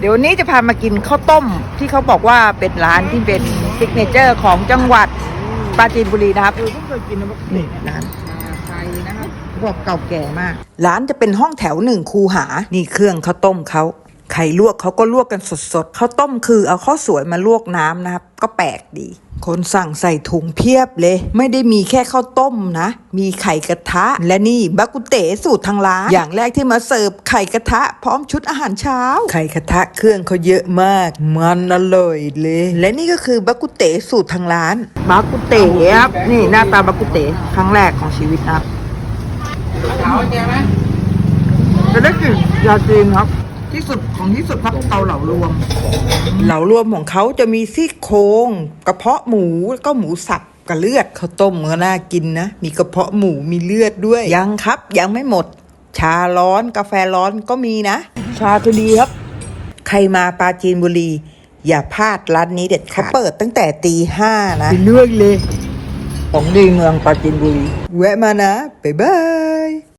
เดี๋ยววันนี้จะพามากินข้าวต้มที่เขาบอกว่าเป็นร้านที่เป็นซิกเนเจอร์ของจังหวัดปราจีนบุรีนะครับเออเพิ่งเคยกินนะนี่ร้านไทยนะครับบอกเก่าแก่มาก ร้านจะเป็นห้องแถวหนึ่งคูหา นี่เครื่องข้าวต้มเขาไข่ลวกเขาก็ลวกกันสดๆข้าวต้มคือเอาข้าวสวยมาลวกน้ำนะครับ ก็แปลกดี คนสั่งใส่ถุงเพียบเลย ไม่ได้มีแค่ข้าวต้มนะ มีไข่กระทะ และนี่บักกุเตสูตรทางร้านอย่างแรกที่มาเสิร์ฟไข่กระทะพร้อมชุดอาหารเช้า ไข่กระทะเครื่องเขาเยอะมาก มันอร่อยเลย และนี่ก็คือบักกุเตสูตรทางร้านบักกุเตครับนี่หน้าตาบักกุเตครั้งแรกของชีวิตนะครับขาวแกไหมจะได้กลิ่นยาจีนครับ ที่สุดของที่สุดครับเตาเหลารวม เหลารวมของเขาจะมีซี่โครงกระเพาะหมูแล้วก็หมูสับกับเลือดข้าวต้มก็น่ากินนะ มีกระเพาะหมูมีเลือดด้วย ยังครับ ยังไม่หมด ชาร้อนกาแฟร้อนก็มีนะ ชาทุดีครับ ใครมาปราจีนบุรี อย่าพลาดร้านนี้เด็ดขาดเขาเปิดตั้งแต่ตีห้านะเรื่องเลยของดีเมืองปราจีนบุรี แวะมานะ บ๊ายบาย